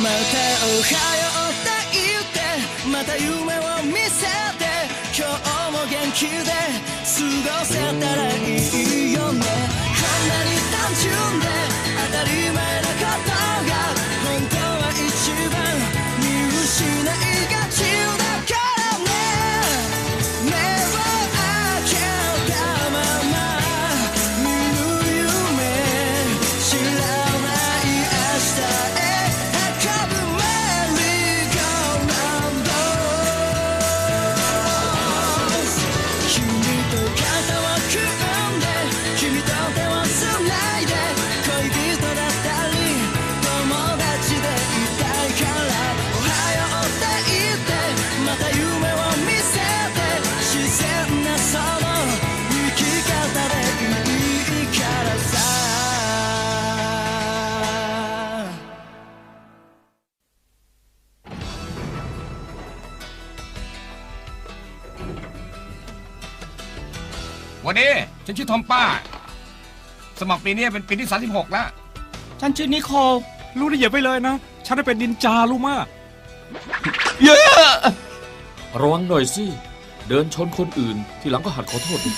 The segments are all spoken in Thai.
またおはようって言ってまた夢を見せて今日も元気で過ごせたらいいよね。こんなに単純で当たり前 ชื่อทอมป้า สมัครปีนี้เป็นปีที่ 36 แล้ว ฉันชื่อนิโคลรู้ได้อย่าไปเลยนะ ฉันได้เป็นนินจารู้มากเยอะระวังหน่อยสิ เดินชนคนอื่น ทีหลังก็หัดขอโทษดิ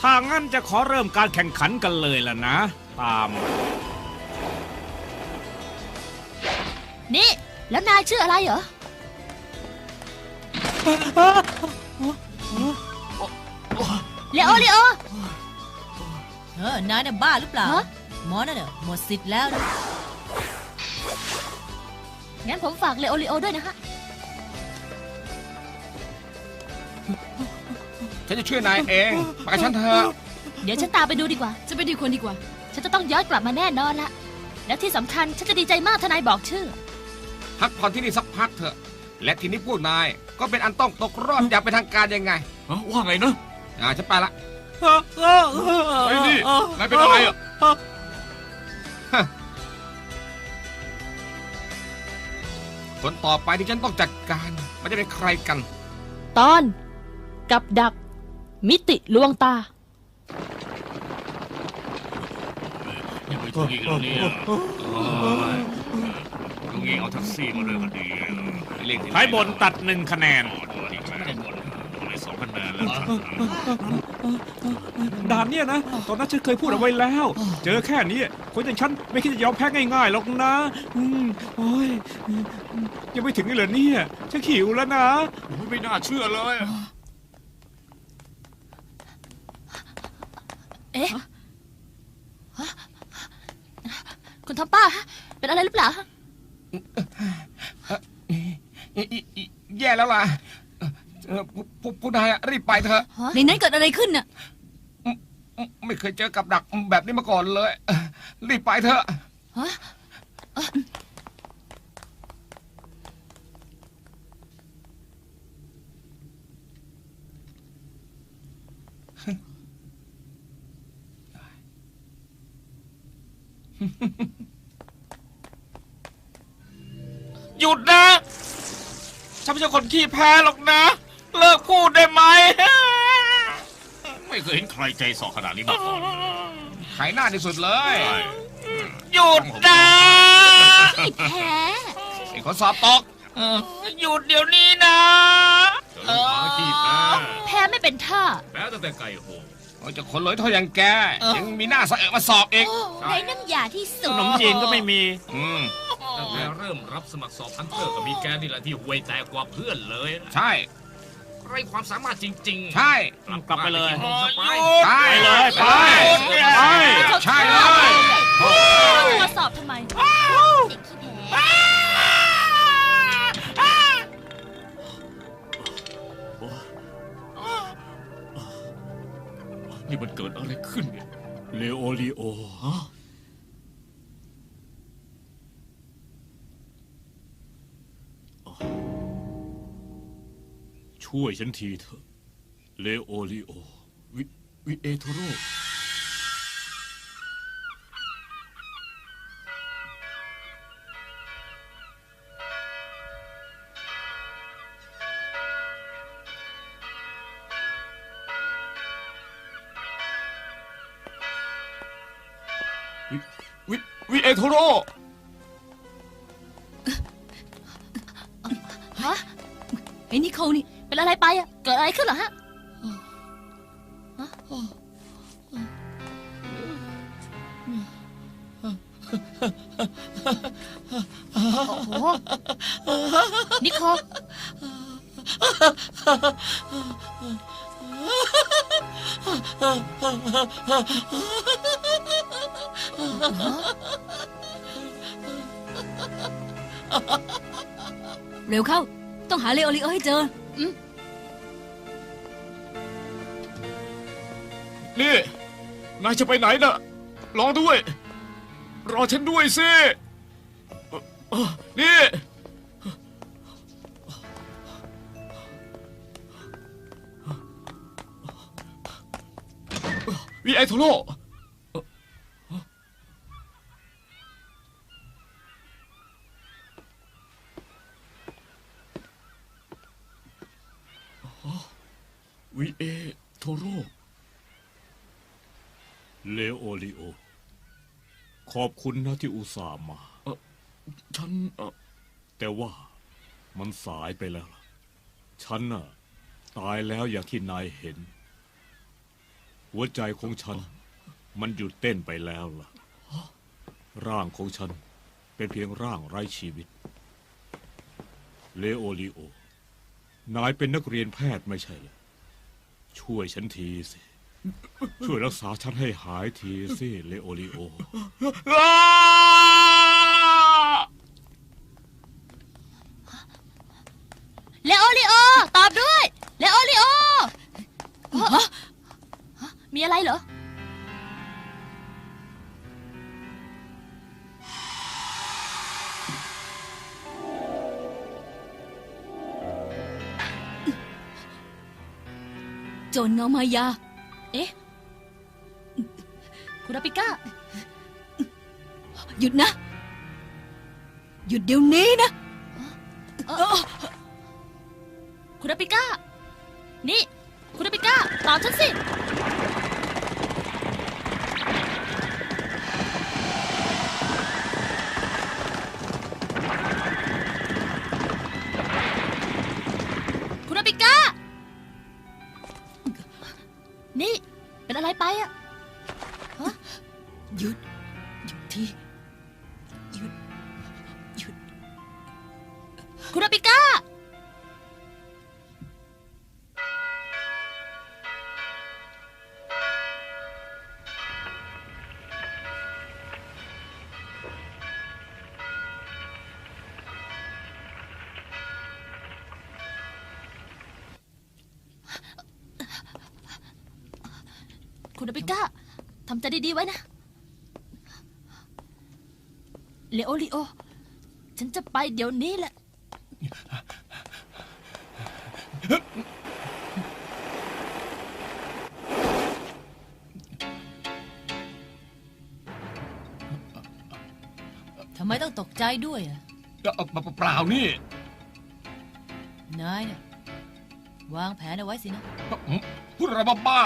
ถ้างั้นจะขอเริ่มการแข่งขันกันเลยล่ะนะ ตาม นี่ แล้วนายชื่ออะไรเหรอ เลโอเลโอ เออนายน่ะบ้าหรือเปล่า ฮะ หมอนั่นน่ะหมดสิทธิ์แล้วนะงั้นผมฝากเลโอเลโอด้วยนะฮะ ฉันจะช่วยนายเองไปกับฉันเถอะเดี๋ยวฉันตามไปดูดีกว่า จะไปดูคนดีกว่า ฉันจะต้องย้อนกลับมาแน่นอนละ แล้วที่สำคัญฉันจะดีใจมากถ้านายบอกชื่อ พักผ่อนที่นี่สักพักเถอะ และทีนี้พวกนายก็เป็นอันต้องตกรอบอย่างเป็นทางการยังไงว่าไงนะ อ่าฉันไปละไอ้นี่นายเป็นอะไรอะ คนต่อไปที่ฉันต้องจัดการมันจะเป็นใครกัน ตอน กับดัก มิติลวงตา ยังไม่ถึงอีกแล้วเนี่ยลุงเองเอาแท็กซี่มาเลยก็ดีเลขที่ใช้บนตัดหนึ่งคะแนนนี่คะแนนได้ สองคะแนนแล้วด่านเนี่ยนะ ตอนนั้นฉันเคยพูดเอาไว้แล้ว เจอแค่นี้คนอย่างฉันไม่คิดจะยอมแพ้ง่ายๆหรอกนะอืมโอ้ยยังไม่ถึงนี่เลยเนี่ยฉันหิวแล้วนะไม่น่าเชื่อเลย เอ๊ะฮะคุณทอมป้าฮะเป็นอะไรหรือเปล่าฮะอิอิอิแย่แล้วล่ะ เออผู้ผู้ผู้นายอะรีบไปเถอะในนั้นเกิดอะไรขึ้นน่ะ ไม่เคยเจอกับดักแบบนี้มาก่อนเลยเออรีบไปเถอะ ฮะหยุดนะ ฉันไม่ใช่คนขี้แพ้หรอกนะ เลิกพูดได้ไหม ไม่เคยเห็นใครใจสอขนาดนี้มาก่อนขายหน้าที่สุดเลยใช่หยุดนะแพ้ไอ้คนสอบตกหยุดเดี๋ยวนี้นะเจอลูกหมาขี้แพ้แพ้ไม่เป็นท่าแพ้ตั้งแต่ไก่โหงโอ้ยจะคนเลยเท่าอย่างแก ยังมีหน้าสะเอะมาสอบอีกไร้น้ำยาที่สุขดนมจีนก็ไม่มีอืมตั้งแต่เริ่มรับสมัครสอบพันเตอร์ก็มีแกนี่แหละที่ห่วยแตกกว่าเพื่อนเลยนะใช่ ไร้ความสามารถจริงๆใช่ กลับไปเลยนมสไปใช่ไปเลยไปไปใช่เลยมาสอบทำไมเด็กขี้แพ้นี่มันเกิดอะไรขึ้นเนี่ย เลโอลีโอฮะ ช่วยฉันทีเถอะ เลโอลิโอ วิวิเอโทโรวิวิเอโทโรไอ้นิโคลนี่ เป็นอะไรไปอะเกิดอะไรขึ้นเหรอฮะฮะโอ้โหนิโคเร็วเข้า ต้องหาเลโอริโอให้เจอ นี่ นายจะไปไหนน่ะ รอด้วย รอฉันด้วยสินี่วีไอโทโร่ วีเอโทโร่เลโอริโอ ขอบคุณนะที่อุตส่าห์มาฉันเอ่อแต่ว่ามันสายไปแล้วล่ะฉันน่ะ ตายแล้วอย่างที่นายเห็น หัวใจของฉัน มันหยุดเต้นไปแล้วล่ะ ร่างของฉันเป็นเพียงร่างไร้ชีวิต เลโอริโอ นายเป็นนักเรียนแพทย์ไม่ใช่เหรอ ช่วยฉันทีสิ ช่วยรักษาฉันให้หายทีสิ เลโอริโอ เลโอริโอ ตอบด้วย เลโอริโอฮะฮะมีอะไรเหรอ จรเงามายา เอ๊ะ คุณราปิก้า หยุดนะ หยุดเดี๋ยวนี้นะ คุณราปิก้า นี่ คุณราปิก้าตอบฉันสิ คุณอาปิก้าทำใจดีๆไว้นะเลโอริโอ ฉันจะไปเดี๋ยวนี้แหละทำไมต้องตกใจด้วยอะเอ่อเปล่านี่ นายเนี่ยวางแผนเอาไว้สินะ พูดอะไรบ้า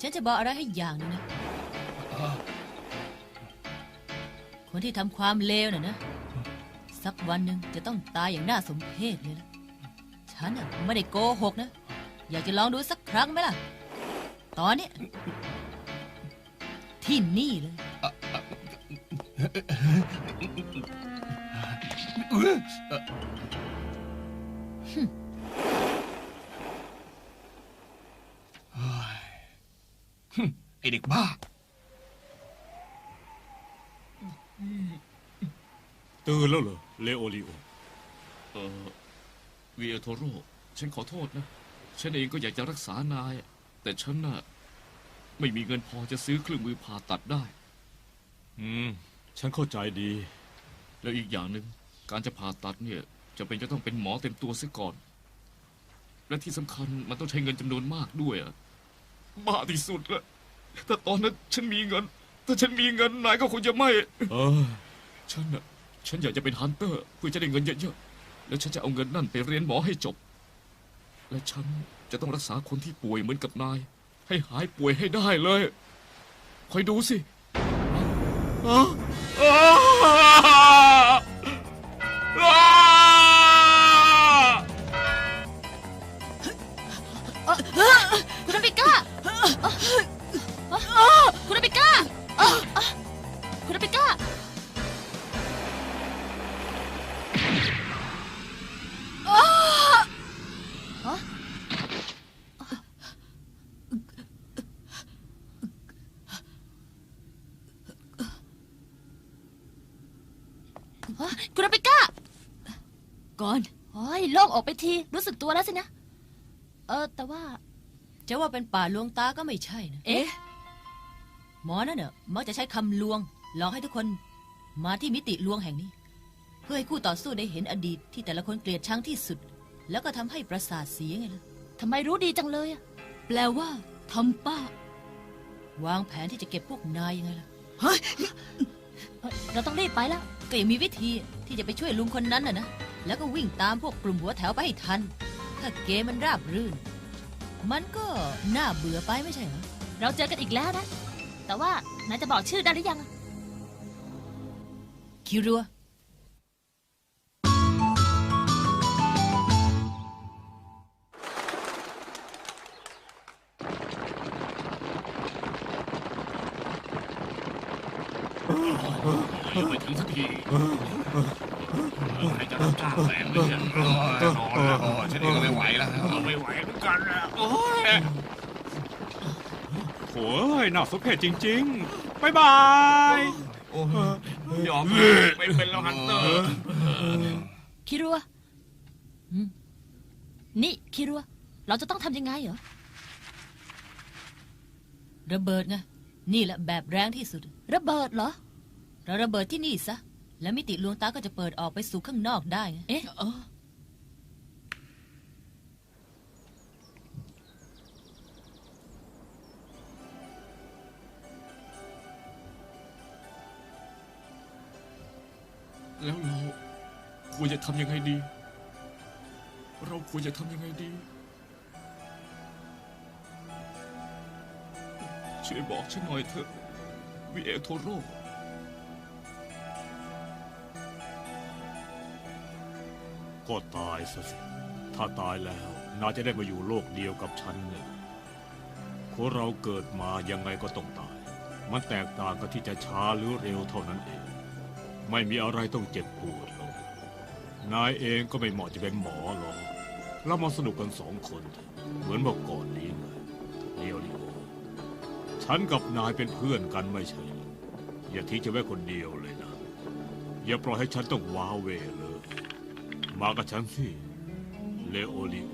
ฉันจะบอกอะไรให้อย่างหนึงนะ คนที่ทำความเลวน่ะนะ สักวันหนึ่งจะต้องตายอย่างน่าสมเพชเลยล่ะฉันน่ะไม่ได้โกหกนะ อยากจะลองดูสักครั้งไหมล่ะ ตอนเนี้ยที่นี่เลยออเอ่อเไอเด็กบ้า ตื่นแล้วเหรอ เลโอริโอ เอ่อวีเอโทโร่ฉันขอโทษนะ ฉันเองก็อยากจะรักษานาย แต่ฉันน่ะ ไม่มีเงินพอจะซื้อเครื่องมือผ่าตัดได้ อืม ฉันเข้าใจดี แล้วอีกอย่างหนึ่งการจะผ่าตัดเนี่ยจะเป็นจะต้องเป็นหมอเต็มตัวเสียก่อน และที่สำคัญมันต้องใช้เงินจำนวนมากด้วยอะ บ้าที่สุดละถ้าตอนนั้นฉันมีเงิน ถ้าฉันมีเงินนายก็คงจะไม่ เออ ฉันน่ะ ฉันอยากจะเป็นฮันเตอร์ เพื่อจะได้เงินเยอะๆ แล้วฉันจะเอาเงินนั่นไปเรียนหมอให้จบ และฉันจะต้องรักษาคนที่ป่วยเหมือนกับนาย ให้หายป่วยให้ได้เลย คอยดูสิอ้าอ้าอ้า จะว่าเป็นป่าลวงตาก็ไม่ใช่นะเอ๊ะ หมอนั่นเนอะมักจะใช้คำลวง หลอกให้ทุกคน มาที่มิติลวงแห่งนี้ เพื่อให้คู่ต่อสู้ได้เห็นอดีตที่แต่ละคนเกลียดชังที่สุด แล้วก็ทำให้ประสาทเสียไงล่ะทำไมรู้ดีจังเลยอะแปลว่าทำป้า วางแผนที่จะเก็บพวกนายยังไงล่ะเอ้ยเราต้องรีบไปแล้ว ก็ยังมีวิธีที่จะไปช่วยลุงคนนั้นน่ะนะ แล้วก็วิ่งตามพวกกลุ่มหัวแถวไปให้ทัน ถ้าเกมมันราบรื่น มันก็น่าเบื่อไปไม่ใช่เหรอ เราเจอกันอีกแล้วนะ แต่ว่านายจะบอกชื่อได้หรือยัง คิรัวไม่ถึงสักที ใครจะรับจ้างแฝงไม่ยังนอนแล้วโอ้ฉันเองก็ไม่ไหวแล้วเอาไม่ไหวเหมือนกันนะโอ้ยโอ้ยน่าสมเพชจริงๆบายบายยอมไม่เป็นแล้วฮันเตอร์คิรัวนี่คิรัวเราจะต้องทำยังไงเหรอระเบิดไงนี่แหละแบบแรงที่สุด ระเบิดเหรอ เราระเบิดที่นี่ซะ แล้วมิติลวงตาก็จะเปิดออกไปสู่ข้างนอกได้ไงเอ๊ะแล้วเราควรจะทำยังไงดี เราควรจะทำยังไงดี ช่วยบอกฉันหน่อยเถอะวิเอโทโร่ ก็ตายซะสิ ถ้าตายแล้ว นายจะได้มาอยู่โลกเดียวกับฉันเนี่ยคนเราเกิดมายังไงก็ต้องตาย มันแตกต่างกันที่จะช้าหรือเร็วเท่านั้นเอง ไม่มีอะไรต้องเจ็บปวดหรอก นายเองก็ไม่เหมาะจะเป็นหมอหรอกเรามาสนุกกันสองคน เหมือนเมื่อก่อนนี้ไงเดียวดิโอฉันกับนายเป็นเพื่อนกันไม่ใช่หรออย่าทิ้งฉันไว้คนเดียวเลยนะ อย่าปล่อยให้ฉันต้องว้าเวเลย มากับฉันสิเลโอลิโ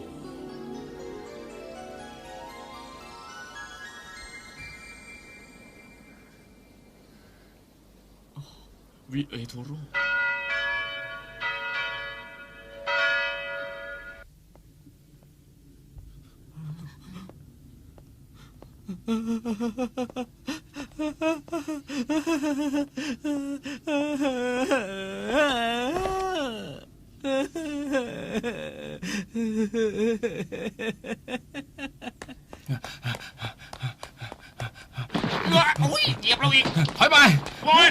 อวิเอโทโร่อุ้ยเหยียบเราอีกถอยไปโอ้ย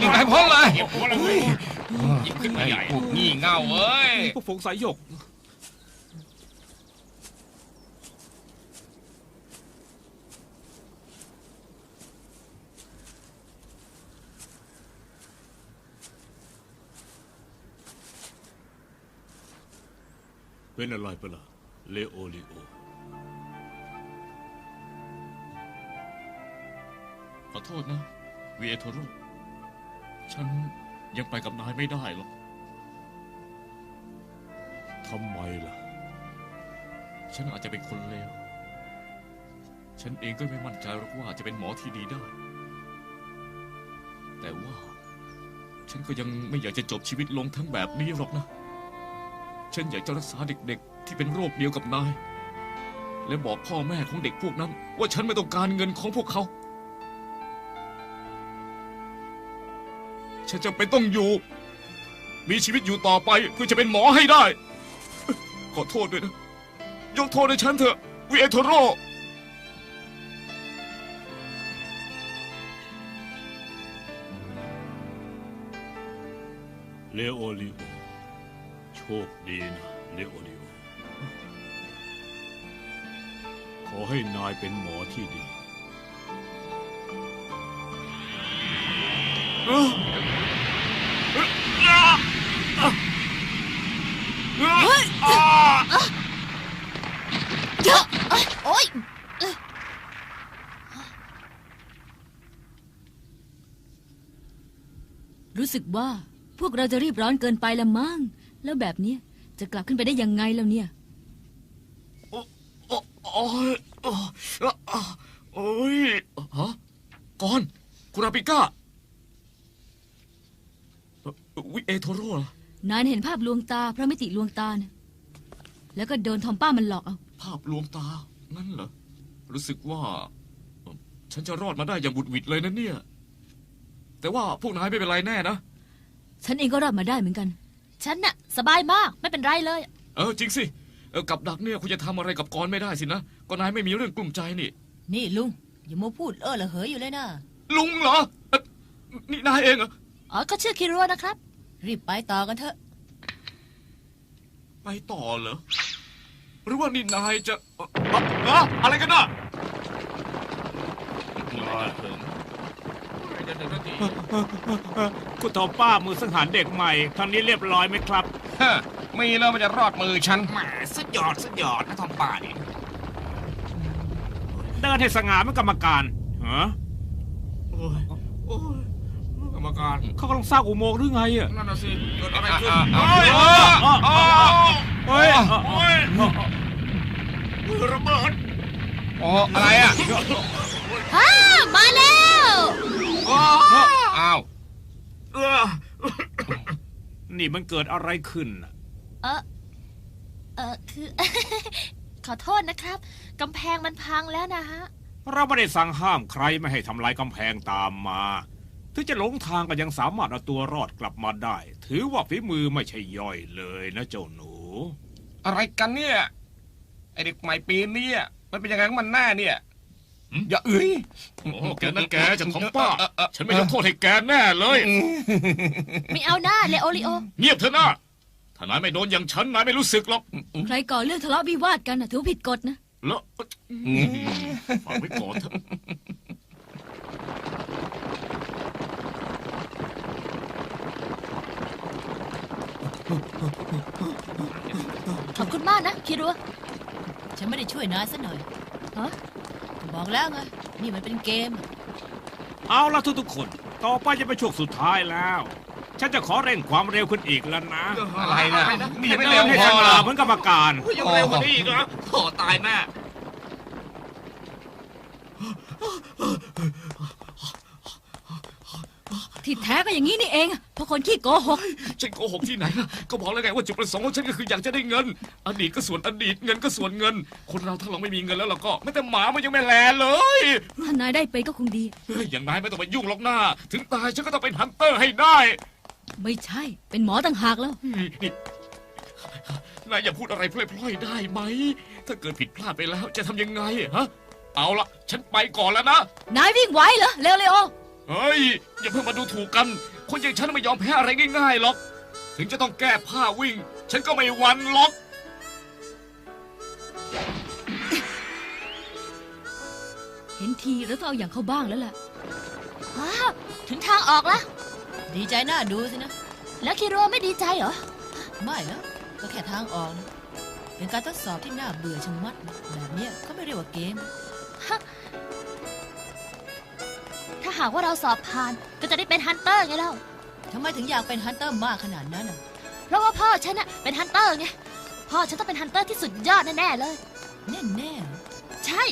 ยิงไปพ้นเลยเหยียบหัวเราเลยหยิบขึ้นมาไอ้ใหญ่พวกงี่เง่าเอ้ยพวกฝงสายหยกเป็นอะไรไปล่ะเลโอลิโอ โทษนะวิเอโทโร่ฉันยังไปกับนายไม่ได้หรอก ทำไมล่ะ ฉันอาจจะเป็นคนเลว ฉันเองก็ไม่มั่นใจหรอกว่าจะเป็นหมอที่ดีได้ แต่ว่า ฉันก็ยังไม่อยากจะจบชีวิตลงทั้งแบบนี้หรอกนะ ฉันอยากจะรักษาเด็กๆ ที่เป็นโรคเดียวกับนาย และบอกพ่อแม่ของเด็กพวกนั้น ว่าฉันไม่ต้องการเงินของพวกเขา ฉันจำเป็นต้องอยู่ มีชีวิตอยู่ต่อไปเพื่อจะเป็นหมอให้ได้ ขอโทษด้วยนะ ยกโทษให้ฉันเถอะวิเอโทโรเลโอลิโอโชคดีนะเลโอลิโอขอให้นายเป็นหมอที่ดี โอ๊ยรู้สึกว่าพวกเราจะรีบร้อนเกินไปละมั้ง แล้วแบบนี้จะกลับขึ้นไปได้ยังไงแล้วเนี่ย โอ้โอ้โอ้ยโอ้โอ้ยฮะก่อน คุณอาปิก้า วิเอโทโร่เหรอนายเห็นภาพลวงตาพระมิติลวงตาเนี่ยแล้วก็โดนทอมป้ามันหลอกเอาภาพลวงตา นั่นเหรอ รู้สึกว่าเอ่อฉันจะรอดมาได้อย่างบุดหวิดเลยนะเนี่ย แต่ว่าพวกนายไม่เป็นไรแน่นะ ฉันเองก็รอดมาได้เหมือนกัน ฉันน่ะ สบายมากไม่เป็นไรเลย เออจริงสิเออกับดักเนี่ยคุณจะทำอะไรกับกรไม่ได้สินะก็นายไม่มีเรื่องกลุ้มใจนี่ นี่ลุงอย่ามาพูดเออละเหยอยู่เลยนะลุงเหรอเอ่อนี่นายเองเหรอ อ๋อก็ชื่อคิรัวนะครับ รีบไปต่อกันเถอะ ไปต่อเหรอ หรือว่านี่นายจะเอ่อเอ่อเอ่ออะไรกันน่ะจะถึงนาทีคุณทอป้ามือสังหารเด็กใหม่ทางนี้เรียบร้อยไหมครับ ฮะมีแล้วมันจะรอดมือฉัน แหมสุดยอดสุดยอดนะทอมป่านี่เดินให้สง่าเป็นกรรมการฮะโอ้ยโอ้ยก รรมการเขากำลังสร้างอุโมงค์หรือไงอะนั่นน่ะสิเกิดอะไรขึ้นอะเฮ้ยอะอะเฮ้ยโอ้ยมือระเบิดโอ้อะไรอะฮ่ามาแล้วอ้าวเออนี่มันเกิดอะไรขึ้นน่ะเออเออคือ ขอโทษนะครับกำแพงมันพังแล้วนะฮะเราไม่ได้สั่งห้ามใครไม่ให้ทำลายกำแพงตามมา ถึงจะหลงทางก็ยังสามารถเอาตัวรอดกลับมาได้ ถือว่าฝีมือไม่ใช่ย่อยเลยนะเจ้าหนู อะไรกันเนี่ยไอเด็กใหม่ปีนี้อะมันเป็นยังไงของมันแน่เนี่ยอย่าเอ้ย โอ้แกนั่นแกจะท้องป้าฉันไม่ยกโทษให้แกแน่เลย ไม่เอาหน้าเลโอริโอ เงียบเถอะนะถ้านายไม่โดนอย่างฉันนายไม่รู้สึกหรอกใครก่อเรื่องทะเลาะวิวาทกันน่ะถือว่าผิดกฎนะ แล้วฝากไว้ก่อนเถอะ ขอบคุณมากนะคิรัวฉันไม่ได้ช่วยนายสักหน่อยฮะก็บอกแล้วไงนี่มันเป็นเกม เอาละทุกๆคน ต่อไปจะเป็นช่วงสุดท้ายแล้ว ฉันจะขอเร่งความเร็วขึ้นอีกแล้วนะอะไรนะนี่ยังไม่เดิเร็วนให้พสอเหรง่าอเหมือนกรรมการยังเร็วกว่านี้อีกเหรอโถ่ตายแน่ที่แท้ก็อย่างนี้นี่เองเพราะคนขี้โกหก ฉันโกหกที่ไหนล่ะก็บอกแล้วไงว่าจุดประสงค์ของฉันก็คืออยากจะได้เงิน อดีตก็ส่วนอดีตเงินก็ส่วนเงิน คนเราถ้าเราไม่มีเงินแล้วเราก็ไม่แต่หมามันยังไม่แลเลยถ้านายได้ไปก็คงดีเฮ้ยอย่างนายไม่ต้องไปยุ่งหรอกหน้า ถึงตายฉันก็ต้องเป็นฮันเตอร์ให้ได้ ไม่ใช่ เป็นหมอต่างหากแล้ว นี่นี่นายอย่าพูดอะไรพล่อยๆได้ไหม ถ้าเกิดผิดพลาดไปแล้วจะทำยังไงฮะ เอาละฉันไปก่อนแล้วนะ นายวิ่งไหวเหรอเร็วเลโอ เฮ้ย อย่าเพิ่งมาดูถูกกัน คนอย่างฉันไม่ยอมแพ้อะไรง่ายๆหรอก ถึงจะต้องแก้ผ้าวิ่ง ฉันก็ไม่หวันหรอก เห็นทีแล้วต้องเอาอย่างเข้าบ้างแล้วล่ะว้าวถึงทางออกแล้ว ดีใจหน้าดูสินะ แล้วคิรัวไม่ดีใจเหรอ ไม่แล้วก็แค่ทางออกนะเป็นการทดสอบที่น่าเบื่อชะมัดนะแบบเนี้ยก็ไม่เรียกว่าเกม ถ้าหากว่าเราสอบผ่าน ก็จะได้เป็นฮันเตอร์ไงเล่าทำไมถึงอยากเป็นฮันเตอร์มากขนาดนั้นน่ะเพราะว่าพ่อฉันน่ะเป็นฮันเตอร์ไงพ่อฉันต้องเป็นฮันเตอร์ที่สุดยอดแน่ๆเลย แน่แน่ๆเหรอใช่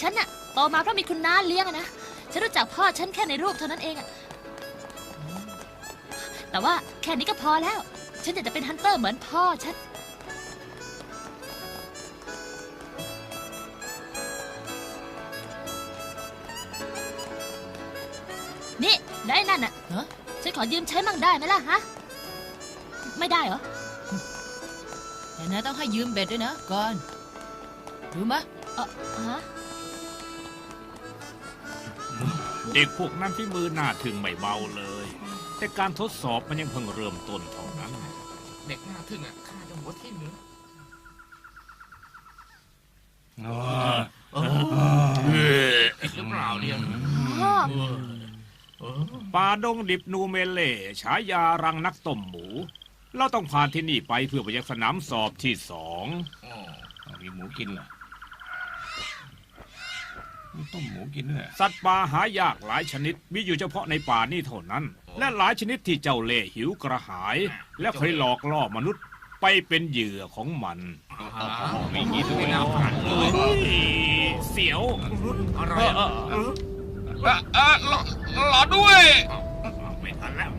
ฉันน่ะโตมาเพราะมีคุณน้าเลี้ยงอะนะฉันรู้จักพ่อฉันแค่ในรูปเท่านั้นเองอะแต่ว่าแค่นี้ก็พอแล้ว ฉันอยากจะเป็นฮันเตอร์เหมือนพ่อฉัน ได้นั่นน่ะฮะ ฉันขอยืมใช้มั่งได้ไหมล่ะฮะ ไม่ได้เหรอ แต่นายต้องให้ยืมเบ็ดด้วยนะก่อนรู้มะเออฮะ เด็กพวกนั้นที่มือหน้าถึงไม่เบาเลย แต่การทดสอบมันยังเพิ่งเริ่มต้นเท่านั้น เด็กหน้าทึ่งอะข้าจะหัวทิ่มเลยผิดหรือเปล่าเนี่ยพ่อ ป่าดงดิบนูเมเล่ฉายารังนักต้มหมู เราต้องผ่านที่นี่ไปเพื่อไปยังสนามสอบที่สองอ๋อมีหมูกินเหรอมีต้มหมูกินด้วยเหรอสัตว์ป่าหายากหลายชนิดมีอยู่เฉพาะในป่านี่เท่านั้นอ๋อและหลายชนิดที่เจ้าเล่ห์หิวกระหาย และเคยหลอกล่อมนุษย์ไปเป็นเหยื่อของมันไม่ยินไม่น่าฝันเลยเฮ้ยเสียวอะไรเอออะเออเอ่อเอ่อ รอรอด้วย ไม่ทันแล้ว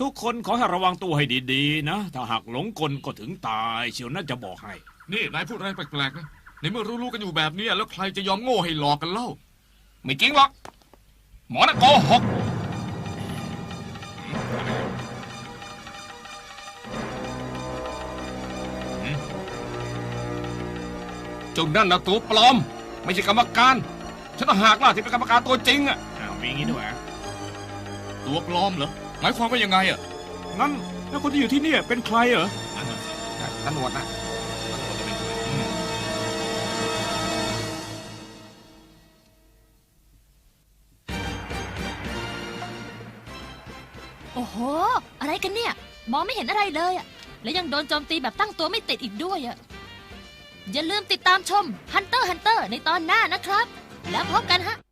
ทุกคนขอให้ระวังตัวให้ดีๆ นะ ถ้าหากหลงกลก็ถึงตาย เชียวน่าจะบอกให้ นี่นายพูดอะไรแปลกๆนะในเมื่อรู้ๆกันอยู่แบบเนี้ยแล้วใครจะยอมโง่ให้หลอกกันเล่า ไม่จริงหรอก หมอน่ะโกหกเจนนั่นนะตัวปลอม ไม่ใช่กรรมการ ฉันต่างหากล่ะที่เป็นกรรมการตัวจริงอะอ้าวมีอย่างนี้ด้วยเหรอตัวปลอมเหรอหมายความว่ายังไงอะงั้นแล้วคนที่อยู่ที่เนี่ยเป็นใครเหรอนั่นน่ะสิตำรวจนะมันจะเป็นใครโอ้โห อะไรกันเนี่ย มองไม่เห็นอะไรเลยอะและยังโดนโจมตีแบบตั้งตัวไม่ติดอีกด้วยอะอย่าลืมติดตามชม Hunter x Hunter ในตอนหน้านะครับ แล้วพบกันฮะ